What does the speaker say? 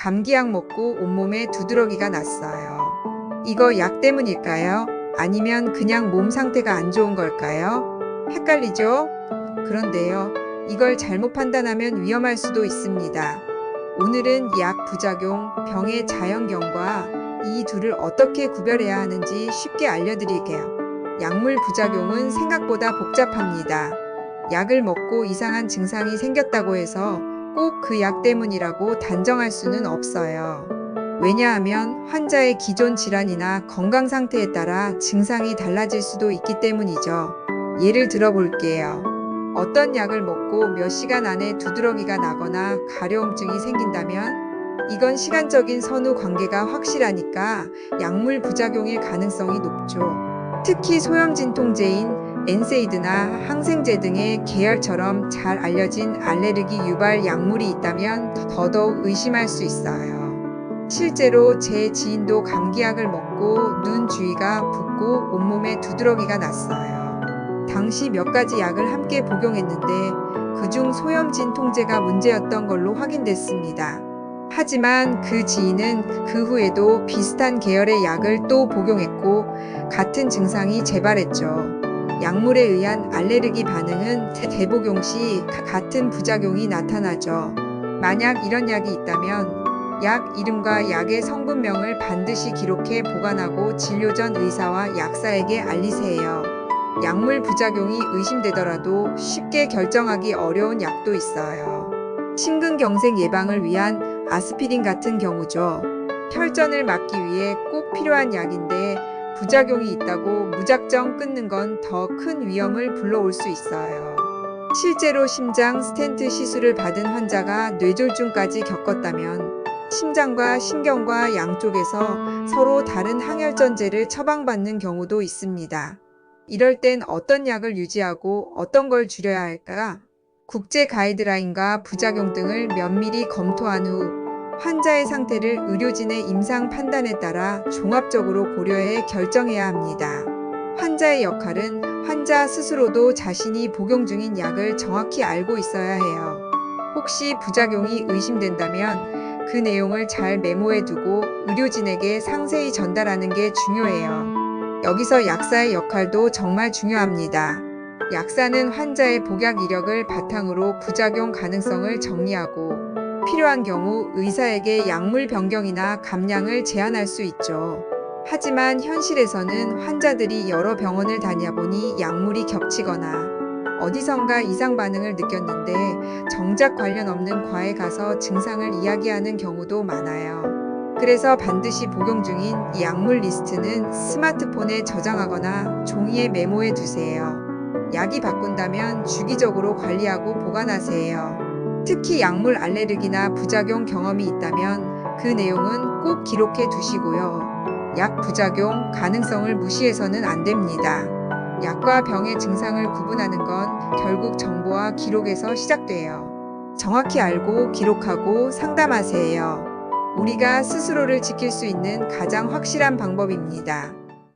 감기약 먹고 온몸에 두드러기가 났어요. 이거 약 때문일까요? 아니면 그냥 몸 상태가 안 좋은 걸까요? 헷갈리죠? 그런데요, 이걸 잘못 판단하면 위험할 수도 있습니다. 오늘은 약 부작용, 병의 자연경과 이 둘을 어떻게 구별해야 하는지 쉽게 알려드릴게요. 약물 부작용은 생각보다 복잡합니다. 약을 먹고 이상한 증상이 생겼다고 해서 꼭 그 약 때문이라고 단정할 수는 없어요. 왜냐하면 환자의 기존 질환이나 건강 상태에 따라 증상이 달라질 수도 있기 때문이죠. 예를 들어 볼게요. 어떤 약을 먹고 몇 시간 안에 두드러기가 나거나 가려움증이 생긴다면 이건 시간적인 선후 관계가 확실하니까 약물 부작용일 가능성이 높죠. 특히 소염 진통제인 엔세이드나 항생제 등의 계열처럼 잘 알려진 알레르기 유발 약물이 있다면 더더욱 의심할 수 있어요. 실제로 제 지인도 감기약을 먹고 눈 주위가 붓고 온몸에 두드러기가 났어요. 당시 몇 가지 약을 함께 복용했는데 그중 소염 진통제가 문제였던 걸로 확인됐습니다. 하지만 그 지인은 그 후에도 비슷한 계열의 약을 또 복용했고 같은 증상이 재발했죠. 약물에 의한 알레르기 반응은 재복용 시 같은 부작용이 나타나죠. 만약 이런 약이 있다면 약 이름과 약의 성분명을 반드시 기록해 보관하고 진료 전 의사와 약사에게 알리세요. 약물 부작용이 의심되더라도 쉽게 결정하기 어려운 약도 있어요. 심근경색 예방을 위한 아스피린 같은 경우죠. 혈전을 막기 위해 꼭 필요한 약인데 부작용이 있다고 무작정 끊는 건 더 큰 위험을 불러올 수 있어요. 실제로 심장 스텐트 시술을 받은 환자가 뇌졸중까지 겪었다면 심장과 신경과 양쪽에서 서로 다른 항혈전제를 처방받는 경우도 있습니다. 이럴 땐 어떤 약을 유지하고 어떤 걸 줄여야 할까? 국제 가이드라인과 부작용 등을 면밀히 검토한 후 환자의 상태를 의료진의 임상 판단에 따라 종합적으로 고려해 결정해야 합니다. 환자의 역할은 환자 스스로도 자신이 복용 중인 약을 정확히 알고 있어야 해요. 혹시 부작용이 의심된다면 그 내용을 잘 메모해 두고 의료진에게 상세히 전달하는 게 중요해요. 여기서 약사의 역할도 정말 중요합니다. 약사는 환자의 복약 이력을 바탕으로 부작용 가능성을 정리하고 필요한 경우 의사에게 약물 변경이나 감량을 제안할 수 있죠. 하지만 현실에서는 환자들이 여러 병원을 다녀보니 약물이 겹치거나 어디선가 이상 반응을 느꼈는데 정작 관련 없는 과에 가서 증상을 이야기하는 경우도 많아요. 그래서 반드시 복용 중인 이 약물 리스트는 스마트폰에 저장하거나 종이에 메모해 두세요. 약이 바꾼다면 주기적으로 관리하고 보관하세요. 특히 약물 알레르기나 부작용 경험이 있다면 그 내용은 꼭 기록해 두시고요. 약 부작용 가능성을 무시해서는 안 됩니다. 약과 병의 증상을 구분하는 건 결국 정보와 기록에서 시작돼요. 정확히 알고 기록하고 상담하세요. 우리가 스스로를 지킬 수 있는 가장 확실한 방법입니다.